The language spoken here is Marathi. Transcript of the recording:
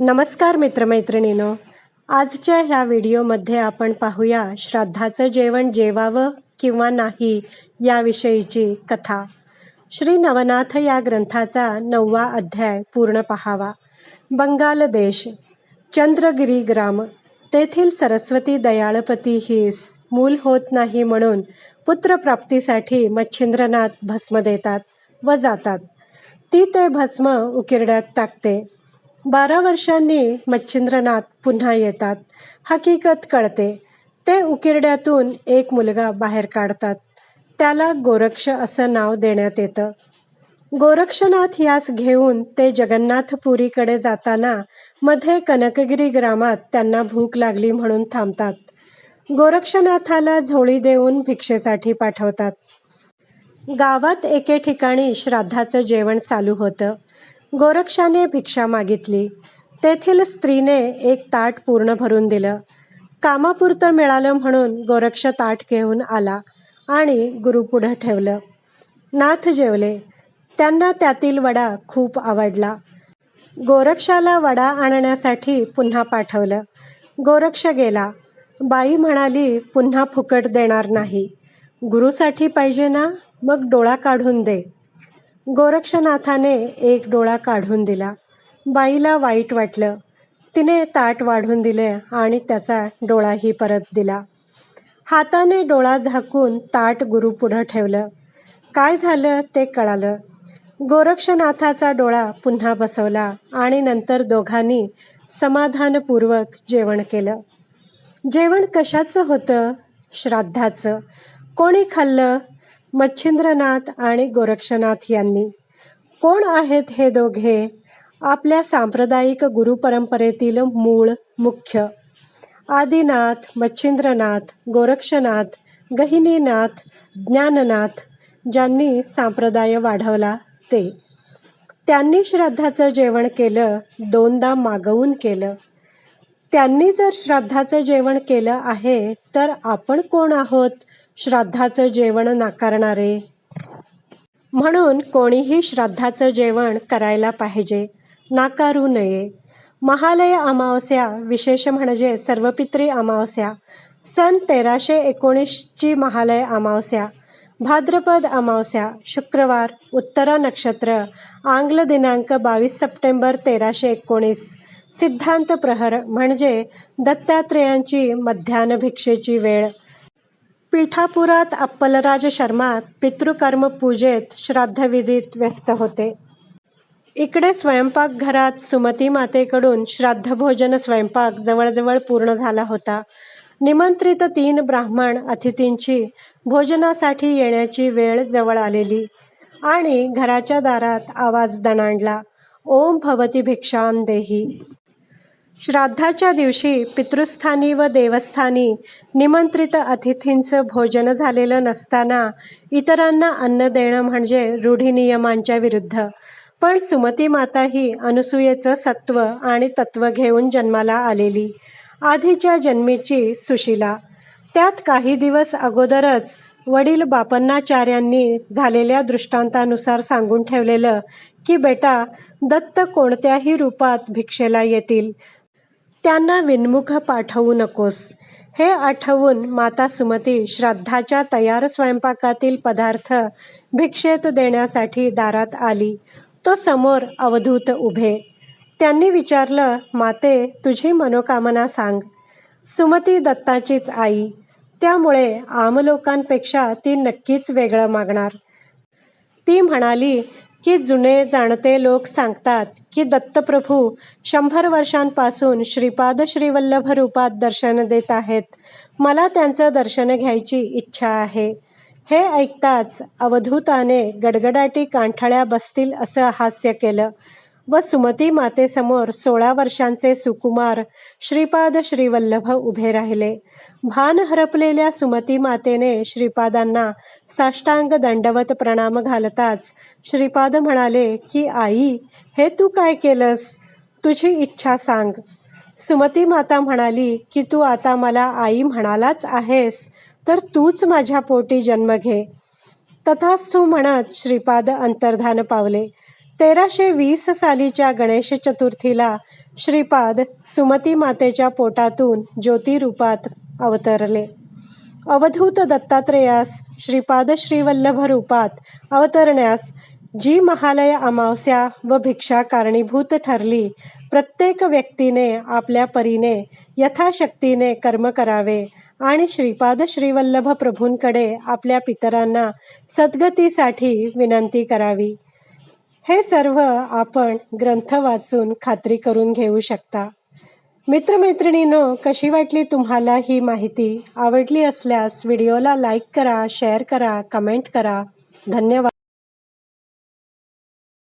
नमस्कार मित्रमैत्रिणीनो. आजच्या ह्या व्हिडिओमध्ये आपण पाहूया श्राद्धाचं जेवण जेवावं किंवा नाही याविषयीची कथा. श्री नवनाथ या ग्रंथाचा नववा अध्याय पूर्ण पहावा. बंगाल देश चंद्रगिरी ग्राम. तेथील सरस्वती दयाळपती हीस मूल होत नाही म्हणून पुत्रप्राप्तीसाठी मच्छिंद्रनाथ भस्म देतात व जातात. ती ते भस्म उकिरड्यात टाकते. बारा वर्षांनी मच्छिंद्रनाथ पुन्हा येतात. हकीकत कळते. ते उकिरड्यातून एक मुलगा बाहेर काढतात. त्याला गोरक्ष असं नाव देण्यात येतं. गोरक्षनाथ यास घेऊन ते जगन्नाथपुरीकडे जाताना मध्ये कनकगिरी ग्रामात त्यांना भूक लागली म्हणून थांबतात. गोरक्षनाथाला झोळी देऊन भिक्षेसाठी पाठवतात. गावात एके ठिकाणी श्राद्धाचं जेवण चालू होतं. गोरक्षाने भिक्षा मागितली. तेथील स्त्रीने एक ताट पूर्ण भरून दिलं. कामापुरतं मिळालं म्हणून गोरक्ष ताट घेऊन आला आणि गुरुपुढं ठेवलं. नाथ जेवले. त्यांना त्यातील वडा खूप आवडला. गोरक्षाला वडा आणण्यासाठी पुन्हा पाठवलं. गोरक्ष गेला. बाई म्हणाली पुन्हा फुकट देणार नाही. गुरुसाठी पाहिजे ना? मग डोळा काढून दे. गोरक्षनाथाने एक डोळा काढून दिला. बाईला वाईट वाटलं. तिने ताट वाढून दिले आणि त्याचा डोळाही परत दिला. हाताने डोळा झाकून ताट गुरु पुढं ठेवलं. काय झालं ते कळालं. गोरक्षनाथाचा डोळा पुन्हा बसवला आणि नंतर दोघांनी समाधानपूर्वक जेवण केलं. जेवण कशाचं होतं? श्राद्धाचं. कोणी खाल्लं? मच्छिंद्रनाथ आणि गोरक्षनाथ यांनी. कोण आहेत हे दोघे? आपल्या सांप्रदायिक गुरुपरंपरेतील मूळ मुख्य. आदिनाथ मच्छिंद्रनाथ गोरक्षनाथ गहिनीनाथ ज्ञाननाथ ज्यांनी संप्रदाय वाढवला ते. त्यांनी श्राद्धाचं जेवण केलं दोनदा मागवून केलं. त्यांनी जर श्राद्धाचं जेवण केलं आहे तर आपण कोण आहोत? श्राद्धाचं जेवण नाकारणारे. म्हणून कोणीही श्राद्धाचं जेवण करायला पाहिजे नाकारू नये. महालय अमावस्या विशेष म्हणजे सर्वपित्री अमावस्या सन तेराशे एकोणीसची महालय अमावस्या भाद्रपद अमावस्या शुक्रवार उत्तरा नक्षत्र आंग्ल दिनांक बावीस सप्टेंबर तेराशे एकोणीस सिद्धांत प्रहर म्हणजे दत्तात्रेयांची मध्यान्ह भिक्षेची वेळ. पीठापुरात अप्पलराज शर्मा पितृकर्म पूजेत श्राद्धविधीत व्यस्त होते. इकडे स्वयंपाकघरात सुमती मातेकडून श्राद्धभोजन स्वयंपाक जवळजवळ पूर्ण झाला होता. निमंत्रित तीन ब्राह्मण अतिथींची भोजनासाठी येण्याची वेळ जवळ आलेली आणि घराच्या दारात आवाज दणाणला ओम भवती भिक्षान देही. श्राद्धाच्या दिवशी पितृस्थानी व देवस्थानी निमंत्रित अतिथींचं भोजन झालेलं नसताना इतरांना अन्न देणं म्हणजे रूढी विरुद्ध. पण सुमती माता ही अनुसूयेचं सत्व आणि तत्व घेऊन जन्माला आलेली. आधीच्या जन्मीची सुशिला. त्यात काही दिवस अगोदरच वडील बापन्नाचार्यांनी झालेल्या दृष्टांतानुसार सांगून ठेवलेलं की बेटा दत्त कोणत्याही रूपात भिक्षेला येतील. त्यांना विनमुख पाठवू नकोस. हे आठवून माता सुमती श्राद्धाच्या तयार स्वयंपाकातील पदार्थ भिक्षेत देण्यासाठी दारात आली. तो समोर अवधूत उभे. त्यांनी विचारलं माते तुझी मनोकामना सांग. सुमती दत्ताचीच आई. त्यामुळे आम लोकांपेक्षा ती नक्कीच वेगळं मागणार. ती म्हणाली की जुने जाणते लोक सांगतात की दत्तप्रभू शंभर वर्षांपासून श्रीपाद श्रीवल्लभ रूपात दर्शन देत आहेत. मला त्यांचं दर्शन घ्यायची इच्छा आहे. हे ऐकताच अवधूताने गडगडाटी कांठळ्या बसतील असं हास्य केलं. व सुमती मातेसमोर सोळा वर्षांचे सुकुमार श्रीपाद श्रीवल्लभ उभे राहिले. भान हरपलेल्या सुमती मातेने श्रीपादांना साष्टांग दंडवत प्रणाम घालताच श्रीपाद म्हणाले की आई हे तू काय केलंस? तुझी इच्छा सांग. सुमती माता म्हणाली की तू आता मला आई म्हणालाच आहेस तर तूच माझ्या पोटी जन्म घे. तथास्तू म्हणत श्रीपाद अंतर्धान पावले. तेराशे वीस सालीच्या गणेश चतुर्थीला श्रीपाद सुमती मातेच्या पोटातून ज्योतिरूपात अवतरले. अवधूत दत्तात्रेयास श्रीपाद श्रीवल्लभ रूपात अवतरण्यास जी महालय अमावस्या व भिक्षा कारणीभूत ठरली प्रत्येक व्यक्तीने आपल्या परीने यथाशक्तीने कर्म करावे आणि श्रीपाद श्रीवल्लभ प्रभूंकडे आपल्या पितरांना सद्गतीसाठी विनंती करावी. हे सर्व आपण ग्रंथ वाचून खात्री करून घेऊ शकता. मित्रमैत्रिणींनो कशी वाटली तुम्हाला ही माहिती? आवडली असल्यास व्हिडिओला लाईक करा शेअर करा कमेंट करा. धन्यवाद.